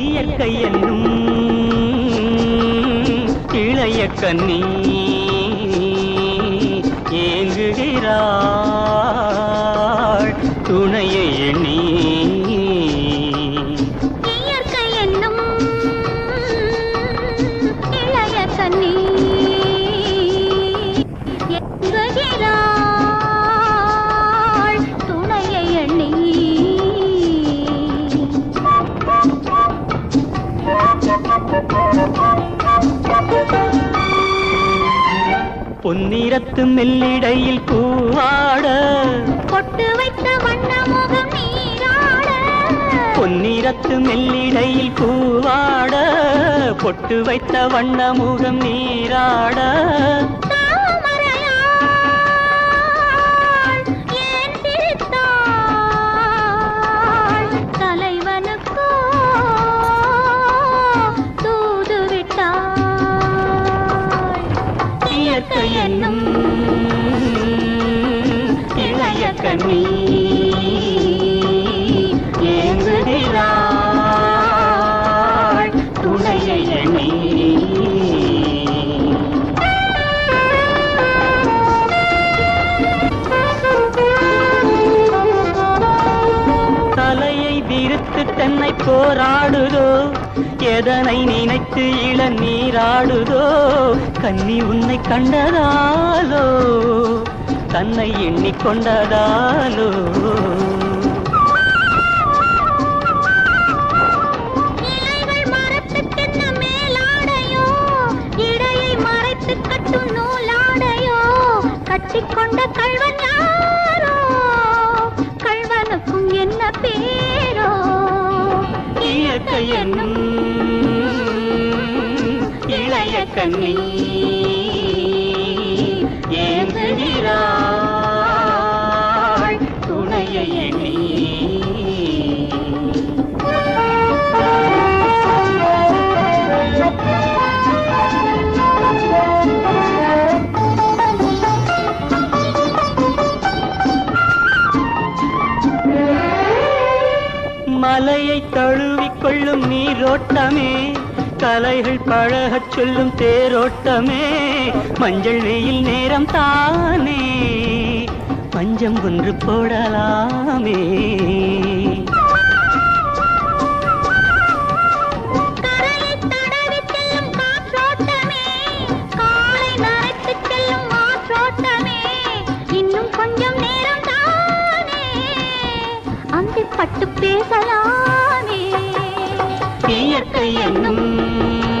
இயற்கை என்னும் இளைய கண்ணி ஏங்குகிறான் துணையை எண்ணி. பொன்னிறத்து மெல்லிடையில் பூவாட பொன்னிறத்து மெல்லிடையில் பூவாட பொட்டு வைத்த வண்ண முகம் நீராட என்னும் இளைய கண்ணி தன்னை போராடுதோ? எதனை நினைத்து இள நீராடுதோ? கண்ணி உன்னை கண்டதாலோ? தன்னை எண்ணிக்கொண்டதாலோ கட்டிக்கொண்ட கள்வன் யாரோ? கள்வனுக்கும் என்ன பேரோ? இயற்கை என்னும் இளைய கண்ணீர். மலையை தழுவிக் கொள்ளும் நீரோட்டமே கலைகள் பழகச் சொல்லும் தேரோட்டமே மஞ்சள் வெயில் நேரம் தானே பஞ்சம் ஒன்று போடலாமே. பட்டு பேசலாமே. இயற்கை என்னும்